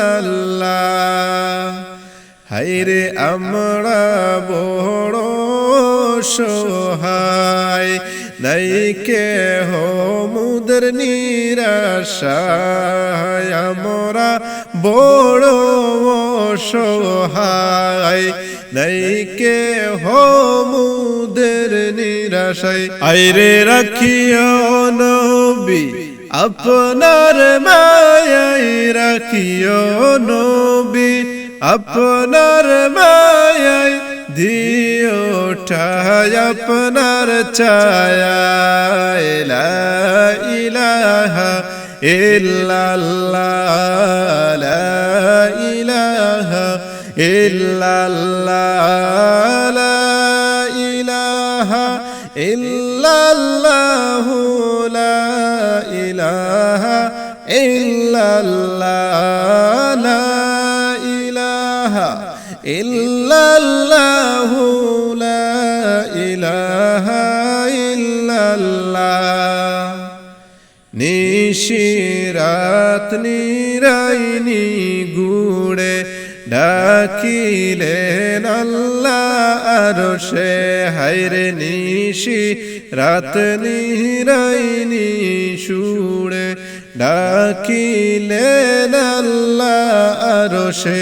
ইল্লাল্লাহ হাইরে আমরা বড় সহায় নাইকে হো মুদের নিরাশায়, আমরা বড় সহায় নাইকে হো মুদের নিরাশায়। আইরে রাখিও নবী, আপনার মায়াই রাখিও নবী? আপনার মায়াই দিও ঠায় আপনার ছায়া লা ইলাহা ইল্লাল্লাহ, লা ইলাহা ইল্লাল্লাহ, লা ইলাহা ইল্লাল্লাহ, লা ইলাহা ইল্লাল্লাহ, লা ইলাহা ইল্লাল্লাহ, লা ইলাহা ইল্লাল্লাহ। নিশিরাত নিরাইনি গুড়ে ডাকিলেন আল্লাহ আরও সে হাইরে নিশি রাত নিরাইনি সুড়ে ডাকিলেন আল্লাহ আরও সে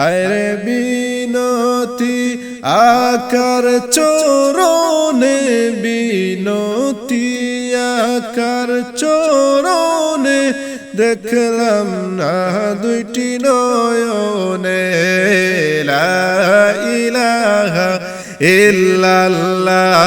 হায়রে বিনতি, আকার চোরনে বিনতি, আকার চোরনে দেখলাম না দুইটি নয়নে, লা ইলাহা ইল্লাল্লাহ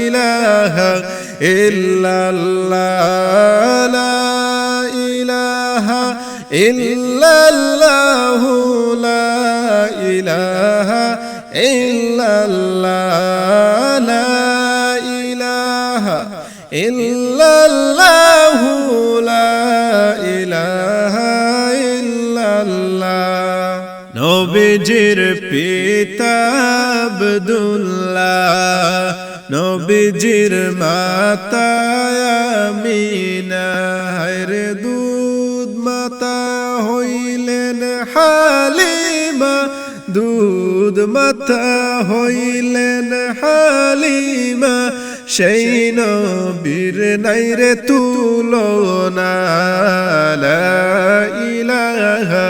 ইলাহা ইল্লাল্লাহ। ইল্লাল্লাহ লা ইলাহা ইল্লাল্লাহ, লা ইলাহা ইল্লাল্লাহ লা ইলাহা ইল্লাল্লাহ। নবীজির পিতা আব্দুল্লাহ, নবীজির মাতা আমিনা, হায়রে দুধ দুধ মাতা হইলেন হালিমা। সেই নবীর নাইরে তুলনা। লা ইলাহা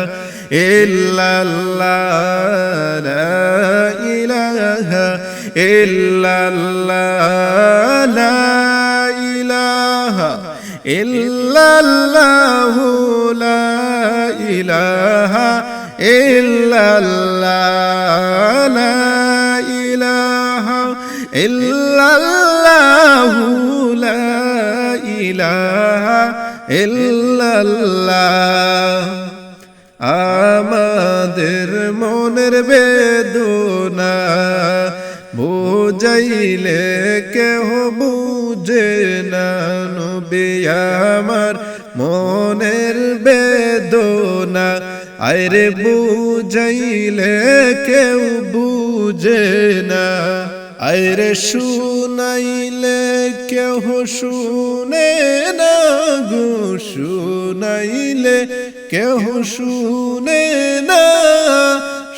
ইল্লাল্লাহ। ইলাহা ইল্লাল্লাহ। ইলাহা ইল্লাল্লাহ লা ইলাহা লা ইলাহা ইলাহা আমাদের মনের বেদনা বুঝাইলে কেহ বুঝে না নবী আমার মনের বেদনা আরে বুঝাইলে কেউ বুঝে না। আরে শুনাইলে কেহ শুনে না গো। শুনাইলে কেহ শুনে না।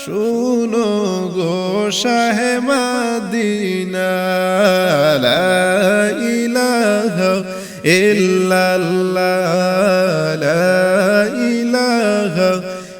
শুনো গো শাহে মাদিনা লা ইলাহা ইল্লাল্লাহ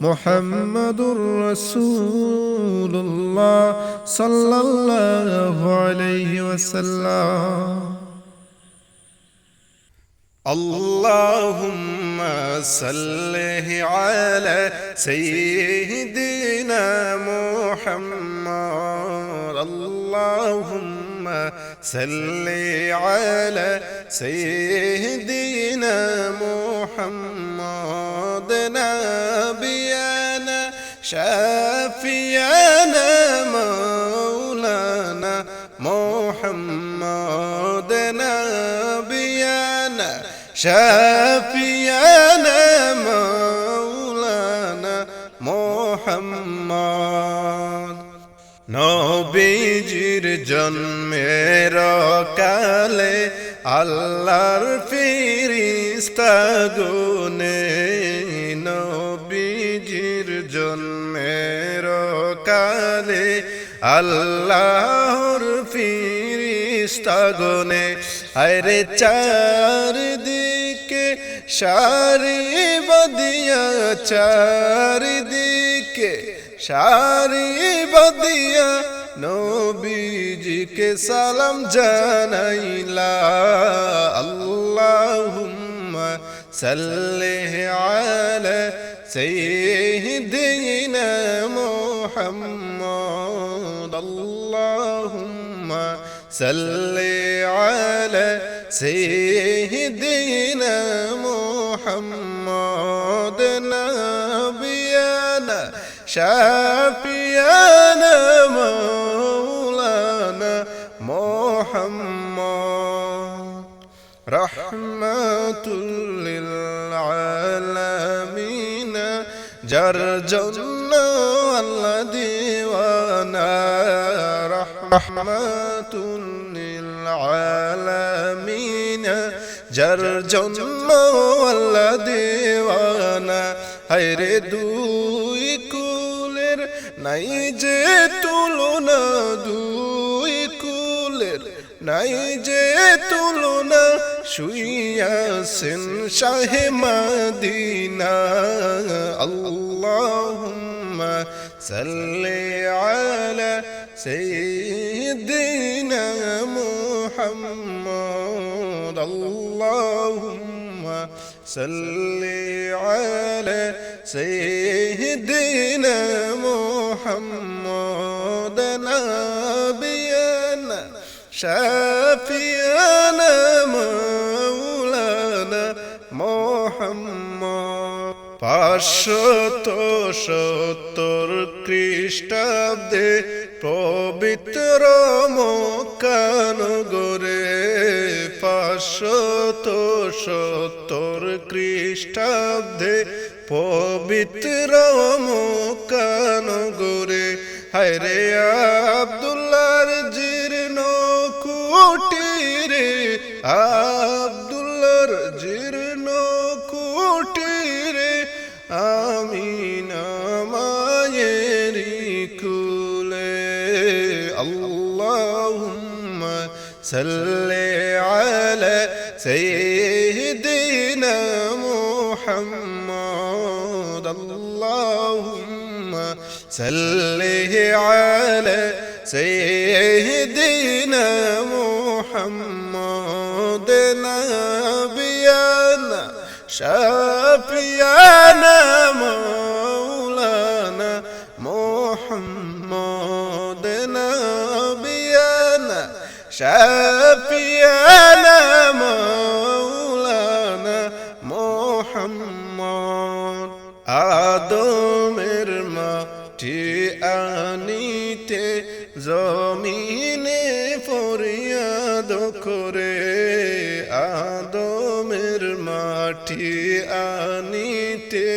محمد رسول الله صلى الله عليه وسلم اللهم صل على سيدنا محمد اللهم صل على سيدنا محمد نبينا شافينا مولانا محمد نبينا شافينا مولانا محمد নবীজির জন্মের কালে আল্লাহর ফিরিস্তা গুনে নবীজির জন্মের কালে আল্লাহর ফিরিস্তা গুনে। আরে চার দিকে সারি বদিয়া চার দিকে সারি বদিয়া নবীজিকে سلام জানাইলা اللهم صل على سيدنا محمد. اللهم صل على سيدنا محمد. نبينا شافينا রহমাতুল্লিল আলামিন যার জন্য আল্লাহ দিওয়ানা রহমাতুল্লিল আলামিন যার জন্য আল্লাহ দিওয়ানা হায়রে দুই কুলের নাই যে তুলনা, দুই কুলের নাই যে তুলনা। شوياسن شاه مدينة. اللهم صل على سيدنا محمد. اللهم صل على سيدنا محمد. شافينا مولانا محمد পাঁচশত সত্তর খ্রিস্টাব্দে পবিত্র মকানগরে পাঁচশত সত্তর খ্রিস্টাব্দে পবিত্র মকানগরে হায়রে আবদুল্লার আবদুল্লার জীর্ণ কুটিরে আমিনা মায়েরি কুলে। আল্লাহুম্মা সাল্লি আলা সাইয়্যিদিনা মুহাম্মদ। আল্লাহুম্মা সাল্লি আলা সাইয়্যিদিনা মুহাম্মদ। نبينا شافينا مولانا محمد نبينا شافينا মাটি আনিতে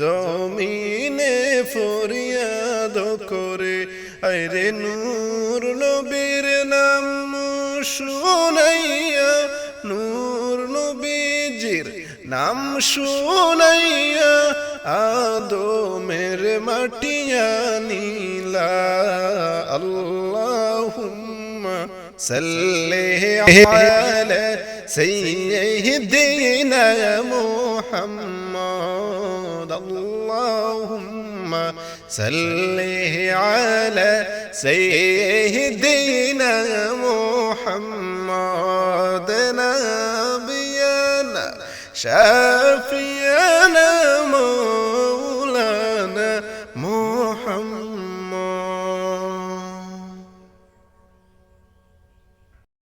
জমিনে ফরিয়াদ করে। আরে নূর নবীর নাম শুনাইয়া, নূর নবীজির নাম শুনাইয়া, আদমের মাটিয়া নীলা। আল্লাহুম্মা সাল্লি আলা سيدنا محمد اللهم صل على سيدنا محمد نبينا شافي